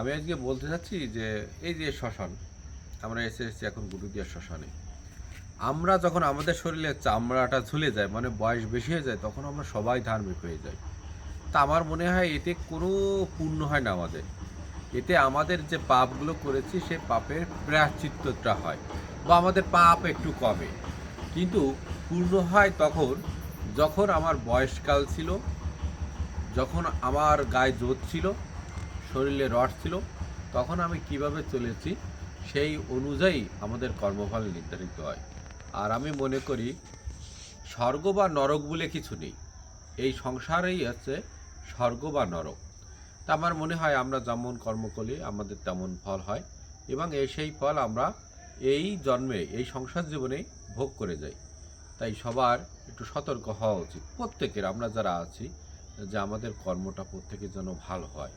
আমি আজকে বলতে চাচ্ছি যে এই যে শ্মশান, আমরা এসে এসেছি এখন গুরুদিয়ার শ্মশানে। আমরা যখন আমাদের শরীরে চামড়াটা ঝুলে যায় মানে বয়স বেশি হয়ে যায়, তখন আমরা সবাই ধার্মিক হয়ে যাই। তা আমার মনে হয় এতে কোনো পূর্ণ হয় না আমাদের। এতে আমাদের যে পাপগুলো করেছি সেই পাপের প্রায়শ্চিত্তটা হয় বা আমাদের পাপ একটু কমে। কিন্তু পূর্ণ হয় তখন, যখন আমার বয়সকাল ছিল, যখন আমার গায়ে জোর ছিল শরীরে রড ছিল, তখন আমি কীভাবে চলেছি সেই অনুযায়ী আমাদের কর্মফল নির্ধারিত হয়। আর আমি মনে করি, স্বর্গ বা নরক বলে কিছু নেই। এই সংসারেই হচ্ছে স্বর্গ বা নরক। তা আমার মনে হয় আমরা যেমন কর্ম করি, আমাদের তেমন ফল হয় এবং এই সেই ফল আমরা এই জন্মে, এই সংসার জীবনে ভোগ করে যাই। তাই সবার একটু সতর্ক হওয়া উচিত। প্রত্যেকের, আমরা যারা আছি, যে আমাদের কর্মটা প্রত্যেকের জন্য ভালো হয়।